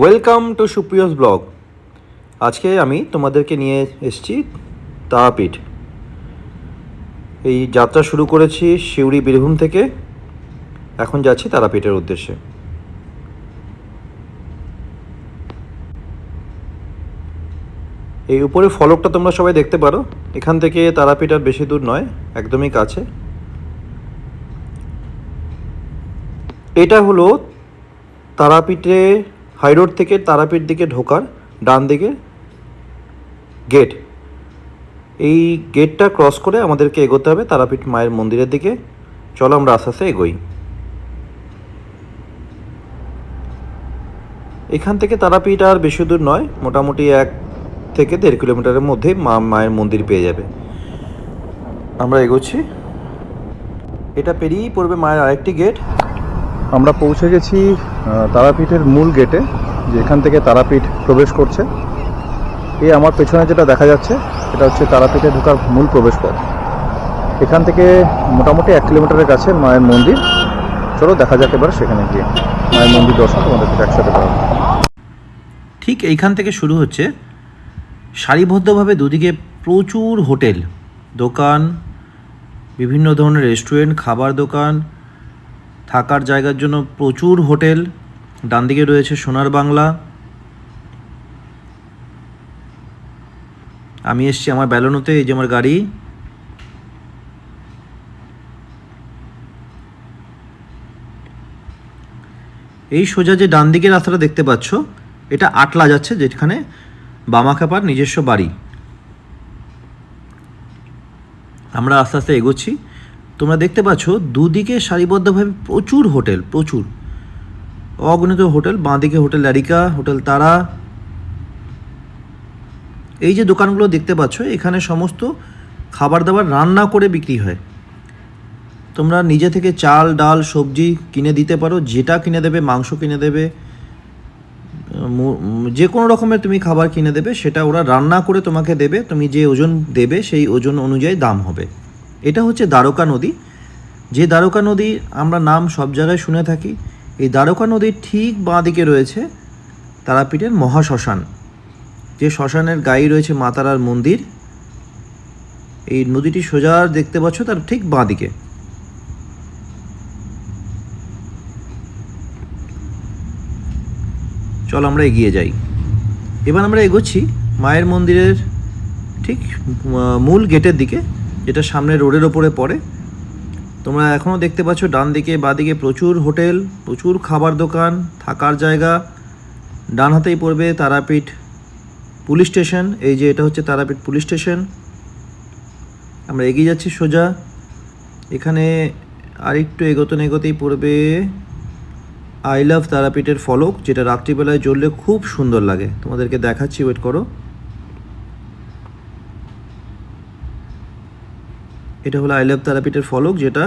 Welcome to সুপ্রিয়স blog আজকে আমি তোমাদেরকে নিয়ে এসেছি তারাপীঠ। এই যাত্রা শুরু করেছি শিউরি বীরভূম থেকে। এখন যাচ্ছি তারাপীঠের উদ্দেশ্যে। এই উপরে ফলকটা তোমরা সবাই দেখতে পারো। এখান থেকে তারাপীঠ আর বেশি দূর নয়, একদমই কাছে। এটা হলো তারাপীঠে হাইরোড থেকে তারাপীঠ দিকে ঢোকার ডান দিকে গেট। এই গেটটা ক্রস করে আমাদেরকে এগোতে হবে তারাপীঠ মায়ের মন্দিরের দিকে। চলো আমরা আস্তে আস্তে এগোই। এখান থেকে তারাপীঠ আর বেশি দূর নয়, মোটামুটি এক থেকে দেড় কিলোমিটারের মধ্যেই মা মায়ের মন্দির পেয়ে যাবে। আমরা এগোচ্ছি। এটা পেরিয়েই পড়বে মায়ের আরেকটি গেট। আমরা পৌঁছে গেছি তারাপীঠের মূল গেটে, যেখান থেকে তারাপীঠ প্রবেশ করছে। এই আমার পেছনে যেটা দেখা যাচ্ছে, এটা হচ্ছে তারাপীঠে ঢোকার মূল প্রবেশপথ। এখান থেকে মোটামুটি এক কিলোমিটারের কাছে মায়ের মন্দির। চলো দেখা যাক এবার সেখানে গিয়ে। মায়ের মন্দির দর্শন তোমাদের সাথে একসাথে করা ঠিক এইখান থেকে শুরু হচ্ছে সারিবদ্ধভাবে দুদিকে প্রচুর হোটেল, দোকান, বিভিন্ন ধরনের রেস্টুরেন্ট, খাবার দোকান থাকার জায়গার জন্য প্রচুর হোটেল। ডান দিকে রয়েছে সোনার বাংলা। আমি এসছি আমার বেলানোতে এই যে আমার গাড়ি। এই সোজা যে ডান দিকের রাস্তাটা দেখতে পাচ্ছ, এটা আটলা যাচ্ছে, যেখানে বামাখাপার নিজস্ব বাড়ি। আমরা আস্তে আস্তে এগোচ্ছি। তোমরা দেখতে পাচ্ছ, দুদিকে সারিবদ্ধভাবে প্রচুর হোটেল, প্রচুর। অগণিত হোটেল, বাঁদিকে হোটেল ল্যারিকা হোটেল তারা। এই যে দোকানগুলো দেখতে পাচ্ছ, এখানে সমস্ত খাবার দাবার রান্না করে বিক্রি হয়। তোমরা নিজে থেকে চাল, ডাল, সবজি কিনে দিতে পারো, যেটা কিনে দেবে, মাংস কিনে দেবে যে কোনো রকমের তুমি খাবার কিনে দেবে, সেটা ওরা রান্না করে তোমাকে দেবে, তুমি যে ওজন দেবে, সেই ওজন অনুযায়ী দাম হবে। এটা হচ্ছে দ্বারকা নদী। যে দ্বারকা নদী আমরা নাম সব জায়গায় শুনে থাকি, এই দ্বারকা নদীর ঠিক বাঁ দিকে রয়েছে তারাপীঠের মহাশ্মশান। যে শ্মশানের গায়ে রয়েছে মাতারার মন্দির, এই নদীটি সোজা দেখতে পাচ্ছ তার ঠিক বাঁ দিকে চল আমরা এগিয়ে যাই। এবার আমরা এগোচ্ছি মায়ের মন্দিরের ঠিক মূল গেটের দিকে। যেটা সামনে রোডের ওপরে পড়ে। তোমরা এখনও দেখতে পাচ্ছ ডান দিকে বাদিকে প্রচুর হোটেল, প্রচুর খাবার দোকান, থাকার জায়গা। ডান হাতেই পড়বে তারাপীঠ পুলিশ স্টেশন। এই যে এটা হচ্ছে তারাপীঠ পুলিশ স্টেশন। আমরা এগিয়ে যাচ্ছি সোজা। এখানে আরেকটু এগোতে এগোতেই পড়বে আই লাভ তারাপীঠের ফলক, যেটা রাত্রিবেলায় জ্বললে খুব সুন্দর লাগে। তোমাদেরকে দেখাচ্ছি, ওয়েট করো। এটা হলো আই লাভ ফলক, যেটা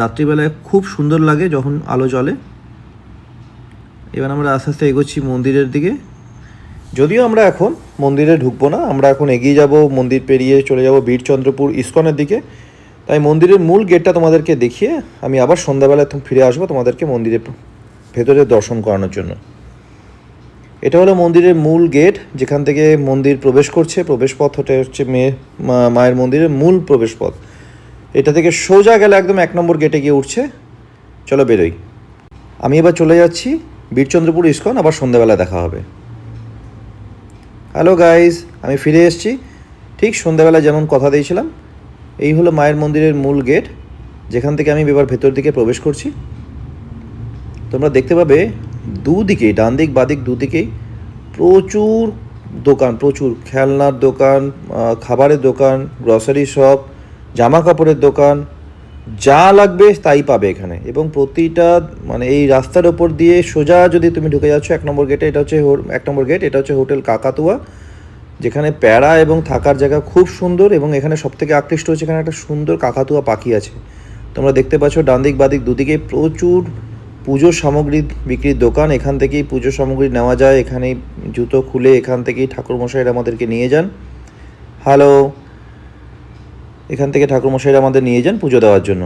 রাত্রিবেলায় খুব সুন্দর লাগে যখন আলো জ্বলে। এবার আমরা আস্তে আস্তে এগোচ্ছি মন্দিরের দিকে। যদিও আমরা এখন মন্দিরে ঢুকবো না, আমরা এখন এগিয়ে যাব, মন্দির পেরিয়ে চলে যাব বীরচন্দ্রপুর ইস্কনের দিকে। তাই মন্দিরের মূল গেটটা তোমাদেরকে দেখিয়ে আমি আবার সন্ধ্যাবেলায় ফিরে আসব তোমাদেরকে মন্দিরে ভেতরে দর্শন করানোর জন্য। এটা হলো মন্দিরের মূল গেট, যেখান থেকে মন্দির প্রবেশ করছে। প্রবেশ পথ হতে হচ্ছে মেয়ে মায়ের মন্দিরের মূল প্রবেশ পথ এটা থেকে সোজা গেলে একদম এক নম্বর গেটে গিয়ে উঠছে। চলো বেরোই। আমি এবার চলে যাচ্ছি বীরচন্দ্রপুর ইস্কন, আবার সন্ধ্যাবেলা দেখা হবে। হ্যালো গাইস আমি ফিরে এসেছি। ঠিক সন্ধ্যাবেলা যেমন কথা দিয়েছিলাম, এই হলো মায়ের মন্দিরের মূল গেট যেখান থেকে আমি এবার ভেতর দিকে প্রবেশ করছি। তোমরা দেখতে পাবে দুদিকেই ডান দিক বাদিক দুদিকেই প্রচুর দোকান, প্রচুর খেলনার দোকান খাবারের দোকান গ্রসারি শপ জামা কাপড়ের দোকান, যা লাগবে তাই পাবে এখানে। এবং প্রতিটা মানে এই রাস্তার ওপর দিয়ে সোজা যদি তুমি ঢুকে যাচ্ছ এক নম্বর গেটে এটা হচ্ছে এক নম্বর গেট এটা হচ্ছে হোটেল কাকাতুয়া, যেখানে প্যারা এবং থাকার জায়গা খুব সুন্দর এবং এখানে সবথেকে আকৃষ্ট হচ্ছে এখানে একটা সুন্দর কাকাতুয়া পাখি আছে। তোমরা দেখতে পাচ্ছ ডান দিক বাদিক দুদিকে প্রচুর পুজোর সামগ্রী বিক্রির দোকান। এখান থেকেই পুজোর সামগ্রী নেওয়া যায়। এখানেই জুতো খুলে এখান থেকেই ঠাকুরমশাইরা আমাদেরকে নিয়ে যান। হ্যালো এখান থেকে ঠাকুরমশাইরা আমাদের নিয়ে যান পুজো দেওয়ার জন্য।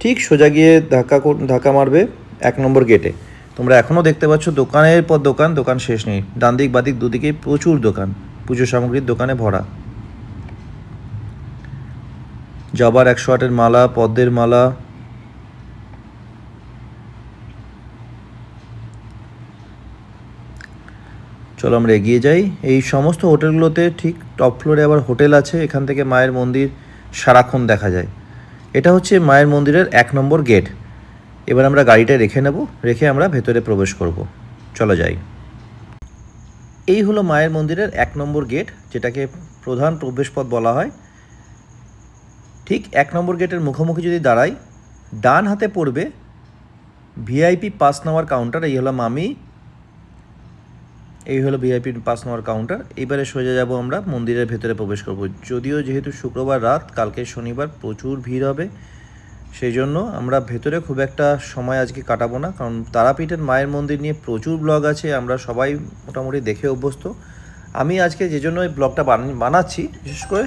ঠিক সোজা গিয়ে ধাক্কা ধাক্কা মারবে এক নম্বর গেটে। তোমরা এখনও দেখতে পাচ্ছ দোকানের পর দোকান দোকান শেষ নেই। ডান দিক বাদিক দুদিকে প্রচুর দোকান, পুজো সামগ্রীর দোকানে ভরা। জবার একশো আটের মালা, পদ্মের মালা চলো আমরা এগিয়ে যাই। এই সমস্ত হোটেলগুলোতে ঠিক টপ ফ্লোরে আবার হোটেল আছে, এখান থেকে মায়ের মন্দির সারাক্ষণ দেখা যায়। এটা হচ্ছে মায়ের মন্দিরের এক নম্বর গেট এবার আমরা গাড়িটা রেখে নেব, রেখে আমরা ভেতরে প্রবেশ করব। চলো যাই। এই হলো মায়ের মন্দিরের এক নম্বর গেট যেটাকে প্রধান প্রবেশপথ বলা হয়। ঠিক এক নম্বর গেটের মুখোমুখি যদি দাঁড়াই, ডান হাতে পড়বে ভিআইপি পাস নেওয়ার কাউন্টার এই হলো মামি এই হলো ভিআইপি পাস নেওয়ার কাউন্টার এবারে সোজা যাব আমরা মন্দিরের ভেতরে প্রবেশ করব। যদিও যেহেতু শুক্রবার রাত, কালকে শনিবার প্রচুর ভিড় হবে সেই জন্য আমরা ভেতরে খুব একটা সময় আজকে কাটাবো না। কারণ তারাপীঠের মায়ের মন্দির নিয়ে প্রচুর ব্লগ আছে, আমরা সবাই মোটামুটি দেখে অভ্যস্ত। আমি আজকে যে জন্য এই ব্লগটা বান- বানাচ্ছি, বিশেষ করে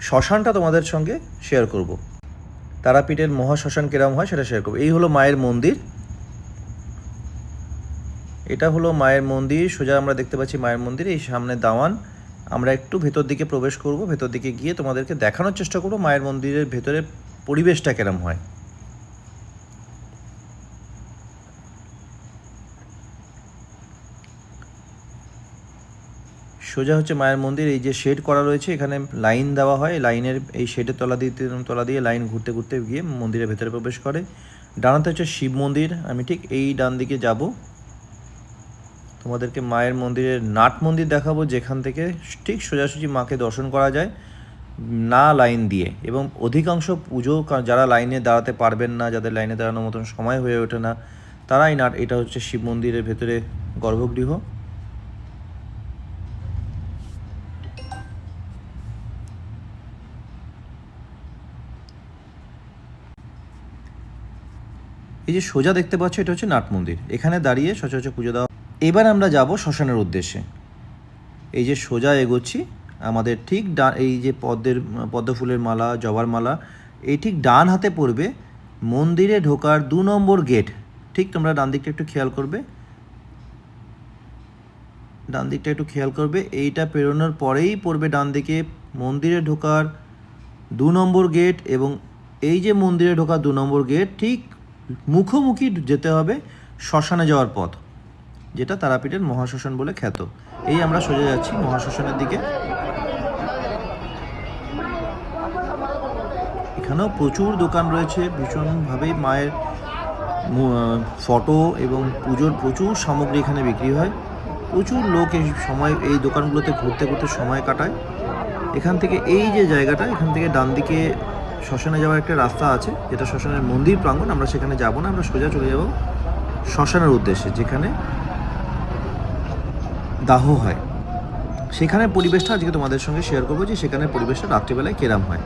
শ্মশানটা তোমাদের সঙ্গে শেয়ার করব। তারাপীঠের মহাশ্মশান কিরম হয় সেটা শেয়ার করব। এই হলো মায়ের মন্দির। এটা হলো মায়ের মন্দির, সোজা আমরা দেখতে পাচ্ছি মায়ের মন্দির, এই সামনে দাওয়ান। আমরা একটু ভেতর দিকে প্রবেশ করব, ভেতর দিকে গিয়ে তোমাদেরকে দেখানোর চেষ্টা করব মায়ের মন্দিরের ভেতরে পরিবেশটা কেরম হয়। সোজা হচ্ছে মায়ের মন্দির, এই যে শেড করা রয়েছে, এখানে লাইন দেওয়া হয়, লাইনের এই শেডের তলা দিতে তলা দিয়ে লাইন ঘুরতে ঘুরতে গিয়ে মন্দিরের ভেতরে প্রবেশ করে। ডানাতে হচ্ছে শিব মন্দির, আমি ঠিক এই ডান দিকে যাব। তোমাদেরকে মায়ের মন্দিরের নাট মন্দির দেখাবো, যেখান থেকে ঠিক সোজাসুজি মাকে দর্শন করা যায়, না লাইন দিয়ে। এবং অধিকাংশ পুজো যারা লাইনে দাঁড়াতে পারবেন না, যাদের লাইনে দাঁড়ানোর মতন সময় হয়ে ওঠে না, তারাই নাট। এটা হচ্ছে শিব মন্দিরের ভেতরে গর্ভগৃহ। এই যে সোজা দেখতে পাচ্ছ, এটা হচ্ছে নাট মন্দির। এখানে দাঁড়িয়ে সচরাচর পুজো দেওয়া এবার আমরা যাব শ্মশানের উদ্দেশ্যে। এই যে সোজা এগোচ্ছি, আমাদের ঠিক ডান, এই যে পদ্মের পদ্ম ফুলের মালা, জবার মালা, এই ঠিক ডান হাতে পড়বে মন্দিরে ঢোকার দু নম্বর গেট। ঠিক তোমরা ডান দিকটা একটু খেয়াল করবে। ডান দিকটা একটু খেয়াল করবে, এইটা পেরোনোর পরেই পড়বে ডান দিকে মন্দিরে ঢোকার দু নম্বর গেট এবং এই যে মন্দিরে ঢোকার দু নম্বর গেট, ঠিক মুখোমুখি যেতে হবে শ্মশানে যাওয়ার পথ। যেটা তারাপীঠের মহাশ্মশান বলে খ্যাত। এই আমরা সোজা যাচ্ছি মহাশ্মশানের দিকে। এখানেও প্রচুর দোকান রয়েছে, ভীষণভাবে মায়ের ফটো এবং পুজোর প্রচুর সামগ্রী এখানে বিক্রি হয়। প্রচুর লোক এই সময়, এই দোকানগুলোতে ঘুরতে ঘুরতে সময় কাটায়। এখান থেকে এই যে জায়গাটা, এখান থেকে ডান দিকে শ্মশানে যাওয়ার একটা রাস্তা আছে, যেটা শ্মশানের মন্দির প্রাঙ্গণ, আমরা সেখানে যাব না, আমরা সোজা চলে যাব শ্মশানের উদ্দেশ্যে, যেখানে দাহ হয়। সেখানে পরিবেশটা আজকে তোমাদের সঙ্গে শেয়ার করব যে সেখানে পরিবেশটা রাত্রিবেলায় কেরাম হয়।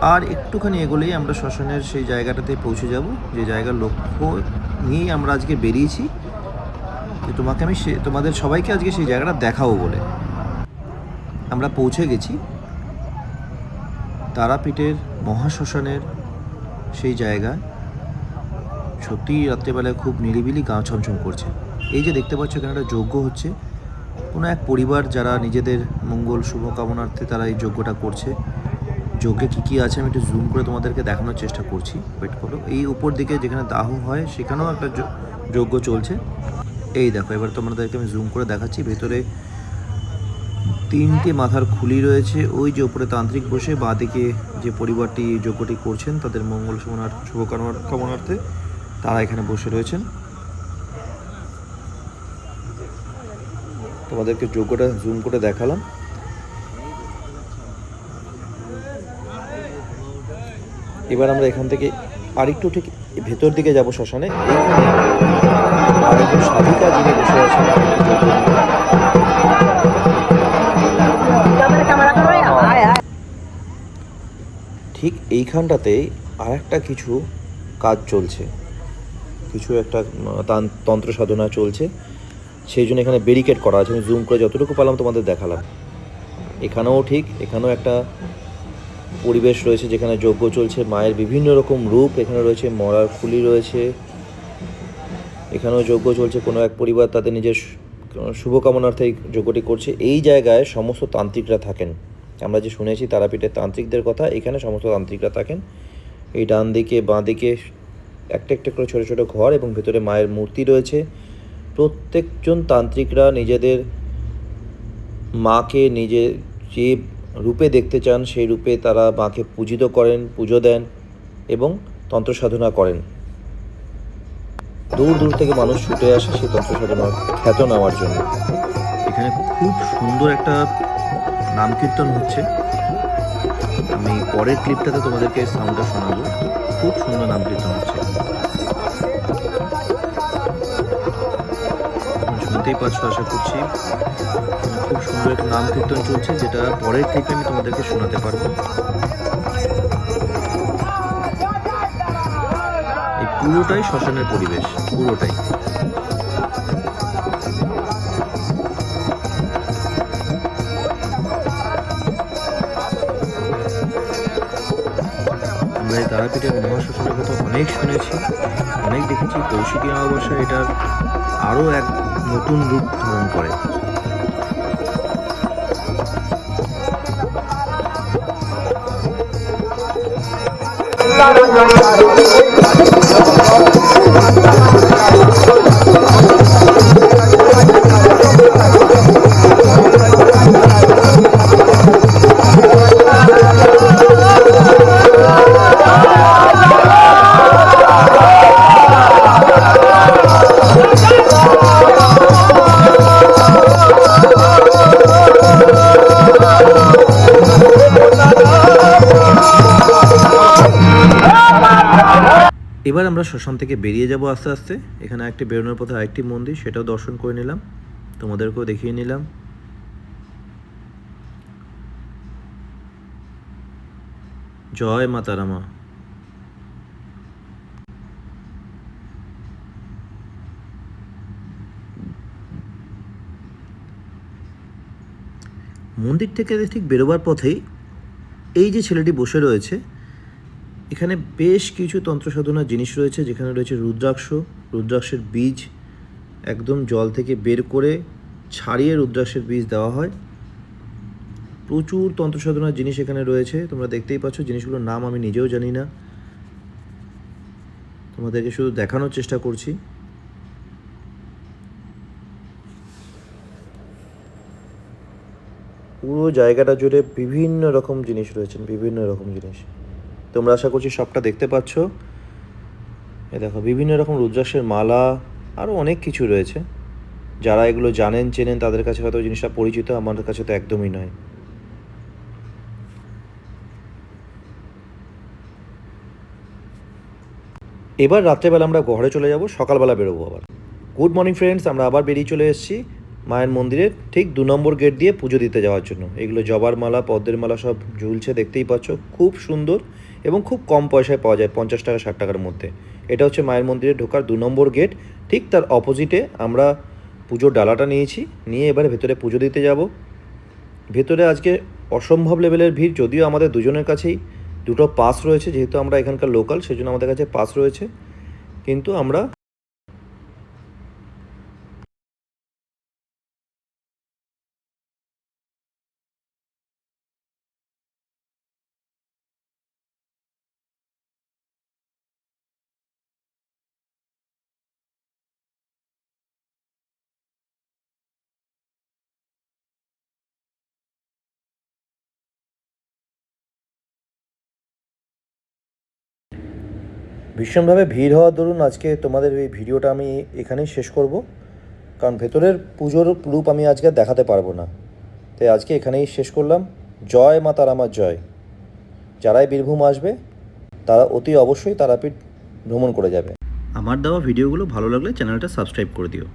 আর একটুখানি এগোলেই আমরা শ্মশানের সেই জায়গাটাতে পৌঁছে যাব। যে জায়গার লক্ষ্য নিয়েই আমরা আজকে বেরিয়েছি। তোমাকে আমি সে তোমাদের সবাইকে আজকে সেই জায়গাটা দেখাবো বলে। আমরা পৌঁছে গেছি। তারাপীঠের মহাশ্মশানের সেই জায়গায়। সত্যিই রাত্রেবেলায় খুব নিরিবিলি গা ছমছম করছে। এই যে দেখতে পাচ্ছ এখানে একটা যজ্ঞ হচ্ছে। কোনো এক পরিবার যারা নিজেদের মঙ্গল শুভকামনার্থে তারা এই যজ্ঞটা করছে। যজ্ঞে কী কী আছে আমি একটু জুম করে তোমাদেরকে দেখানোর চেষ্টা করছি। ওয়েট করো। এই উপর দিকে যেখানে দাহ হয়, সেখানেও একটা যজ্ঞ চলছে। এই দেখো, এবার তোমাদেরকে আমি জুম করে দেখাচ্ছি। ভেতরে তিনটে মাথার খুলি রয়েছে। ওই যে উপরে তান্ত্রিক বসে, বাঁদিকে যে পরিবারটি যজ্ঞটি করছেন, তাদের মঙ্গল শুভনার শুভকামনার কামনার্থে তারা এখানে বসে রয়েছেন। তোমাদেরকে যোগ্যটা জুম করে দেখালাম। এবার আমরা এখান থেকে আরেকটু ঠিক ভেতর দিকে যাব শ্মশানে। সাধিকা যিনি বসে আছেন। ঠিক এইখানটাতেই আর একটা কিছু কাজ চলছে। কিছু একটা তন্ত্র সাধনা চলছে। সেই জন্য এখানে ব্যারিকেড করা আছে। আমি জুম করে যতটুকু পারলাম তোমাদের দেখালাম। এখানেও ঠিক, এখানেও একটা পরিবেশ রয়েছে যেখানে যজ্ঞ চলছে, মায়ের বিভিন্ন রকম রূপ, এখানে রয়েছে মরার খুলি রয়েছে। এখানেও যজ্ঞ চলছে, কোনো এক পরিবার তাদের নিজের শুভকামনার্থে এই যজ্ঞটি করছে। এই জায়গায় সমস্ত তান্ত্রিকরা থাকেন। আমরা যে শুনেছি তারাপীঠের তান্ত্রিকদের কথা, এখানে সমস্ত তান্ত্রিকরা থাকেন। এই ডান দিকে, বাঁ দিকে, একটা একটা করে ছোটো ছোটো ঘর এবং ভেতরে মায়ের মূর্তি রয়েছে। প্রত্যেকজন তান্ত্রিকরা নিজেদের মাকে নিজে যে রূপে দেখতে চান সেই রূপে তারা মাকে পূজিত করেন, পুজো দেন এবং তন্ত্র সাধনা করেন। দূর দূর থেকে মানুষ ছুটে আসে সেই তন্ত্র সাধনার খ্যাত নেওয়ার জন্য। এখানে খুব সুন্দর একটা নাম কীর্তন হচ্ছে। আমি পরের ক্লিপটাতে তোমাদেরকে সাউন্ডটা শোনাবো। খুব সুন্দর নাম কীর্তন হচ্ছে। শুনতেই পাচ্ছ আশা করছি। খুব সুন্দর একটা নাম কীর্তন চলছে, যেটা পরের ক্লিপে আমি তোমাদেরকে শোনাতে পারব। এই পুরোটাই শ্মশানের পরিবেশ, পুরোটাই। তারাপীঠের মহাশ্মশানের কথা অনেক শুনেছি, অনেক দেখেছি। কৌশিকী অমাবস্যা এটার আরও এক নতুন রূপ ধারণ করে। এবার আমরা শ্মশান থেকে বেরিয়ে যাব আস্তে আস্তে। এখানে একটি বেরোনোর পথে আরেকটি মন্দির, সেটাও দর্শন করে নিলাম। তোমাদেরকেও দেখিয়ে নিলাম। জয় মা তারামা। মন্দির থেকে ঠিক বেরোবার পথেই এই যে ছেলেটি বসে রয়েছে এখানে বেশ কিছু তন্ত্র সাধনার জিনিস রয়েছে, যেখানে রয়েছে রুদ্রাক্ষ, রুদ্রাক্ষের বীজ একদম জল থেকে বের করে ছাড়িয়ে রুদ্রাক্ষের বীজ দেওয়া হয়। প্রচুর তন্ত্র সাধনার জিনিস এখানে রয়েছে, তোমরা দেখতেই পাচ্ছ, জিনিসগুলোর নাম আমি নিজেও জানি না। তোমাদেরকে শুধু দেখানোর চেষ্টা করছি। পুরো জায়গাটা জুড়ে বিভিন্ন রকম জিনিস রয়েছে, বিভিন্ন রকম জিনিস। তোমরা আশা করছি সবটা দেখতে পাচ্ছ। এ দেখো, বিভিন্ন রকম রুদ্রাক্ষের মালা আরও অনেক কিছু রয়েছে। যারা এগুলো জানেন, চেনেন, তাদের কাছে হয়তো জিনিসটা পরিচিত আমাদের কাছে তো একদমই নয়। এবার রাত্রেবেলা আমরা ঘরে চলে যাব, সকালবেলা বেরোবো আবার। গুড মর্নিং ফ্রেন্ডস আমরা আবার বেরিয়ে চলে এসেছি মায়ের মন্দিরের ঠিক দু নম্বর গেট দিয়ে পুজো দিতে যাওয়ার জন্য। এগুলো জবার মালা, পদ্মের মালা সব ঝুলছে, দেখতেই পাচ্ছ, খুব সুন্দর। এবং খুব কম পয়সায় পাওয়া যায়, পঞ্চাশ টাকা, ষাট টাকার মধ্যে। এটা হচ্ছে মায়ের মন্দিরে ঢোকার দু নম্বর গেট। ঠিক তার অপোজিটে আমরা পুজোর ডালাটা নিয়েছি, নিয়ে এবার ভেতরে পুজো দিতে যাব। ভেতরে আজকে অসম্ভব লেভেলের ভিড়, যদিও আমাদের দুজনের কাছেই দুটো পাস রয়েছে, যেহেতু আমরা এখানকার লোকাল, সেজন্য আমাদের কাছে পাস রয়েছে। কিন্তু আমরা ভীষণভাবে ভিড় হওয়ার দরুন আজকে তোমাদের এই ভিডিওটা আমি এখানেই শেষ করব। কারণ ভেতরের পুজোর রূপ আমি আজকে দেখাতে পারব না। তাই আজকে এখানেই শেষ করলাম। জয় মা তারামার জয়। যারাই বীরভূম আসবে, তারা অতি অবশ্যই তারাপীঠ ভ্রমণ করে যাবে। আমার দেওয়া ভিডিওগুলো ভালো লাগলে চ্যানেলটা সাবস্ক্রাইব করে দিও।